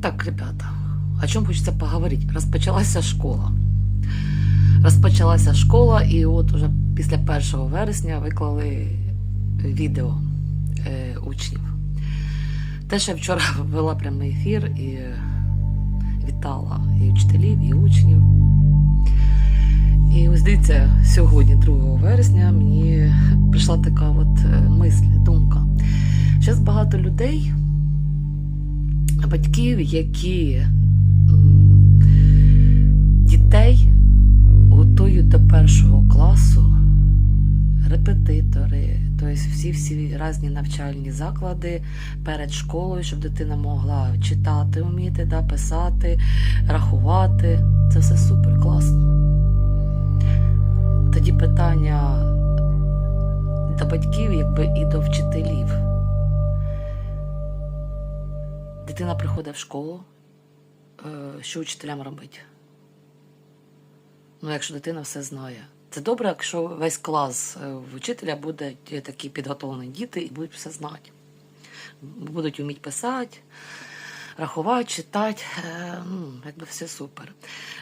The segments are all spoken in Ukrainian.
Так, ребята, о чем хочется поговорить? Розпочалася школа. Розпочалася школа, і от уже після 1 вересня виклали відео е, учнів. Те, що я вчора вела прямий ефір і вітала і вчителів, і учнів. І ось дивіться, сьогодні, 2 вересня, мені прийшла така от е, мисль, думка. Зараз багато людей, батьків, які дітей готують до першого класу, репетитори, тобто всі всі різні навчальні заклади перед школою, щоб дитина могла читати, вміти, да, писати, рахувати. Це все супер класно. Тоді питання до батьків, якби і до вчителів. Дитина приходить в школу, е, що учителям робить? Ну, якщо дитина все знає. Це добре, якщо весь клас е, в учителя буде такі підготовлені діти і будуть все знати. Будуть вміти писати, рахувати, читати. Е, Ну, якби все супер.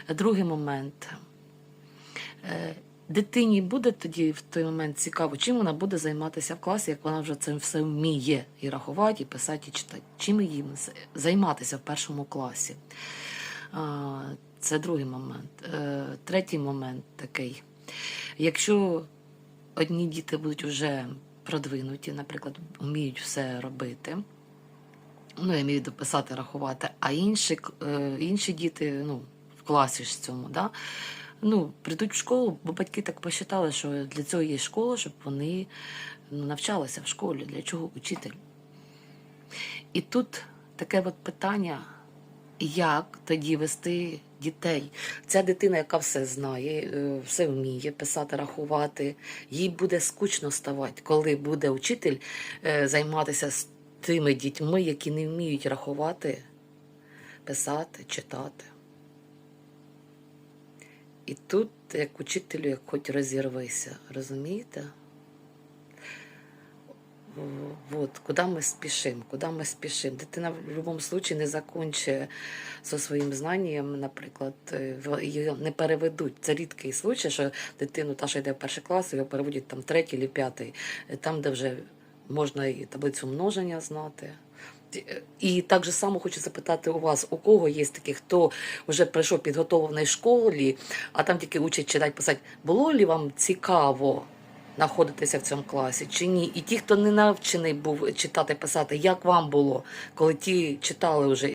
Другий момент. Дитині буде тоді в той момент цікаво, чим вона буде займатися в класі, як вона вже цим все вміє і рахувати, і писати, і читати. Чим їм займатися в першому класі? Це другий момент. Е, Третій момент такий. Якщо одні діти будуть вже продвинуті, наприклад, вміють все робити, ну, я вмію дописати, рахувати, а інші, е, інші діти ну, в класі ж цьому, да, ну, прийдуть в школу, бо батьки так посчитали, що для цього є школа, щоб вони ну, навчалися в школі. Для чого учитель? І тут таке от питання, як тоді вести дітей? Ця дитина, яка все знає, е, все вміє писати, рахувати, їй буде скучно ставати, коли буде учитель е, займатися з тими дітьми, які не вміють рахувати, писати, читати. І тут, як учителю, як хоч розірвися, розумієте? Вот, куди ми спішимо, куди ми спішимо. Дитина в будь-якому випадку не закінчує зі своїм знанням, наприклад, е, її не переведуть. Це рідкий случай, що дитину, та, що йде в перший клас, його переводять там третій чи п'ятий, е, там, де вже можна і таблицю множення знати. І так же само хочу запитати у вас, у кого є такі, хто вже прийшов підготовлений в школі, а там тільки учать читати, писати. Було ли вам цікаво знаходитися в цьому класі чи ні? І ті, хто не навчений був читати, писати, як вам було, коли ті читали вже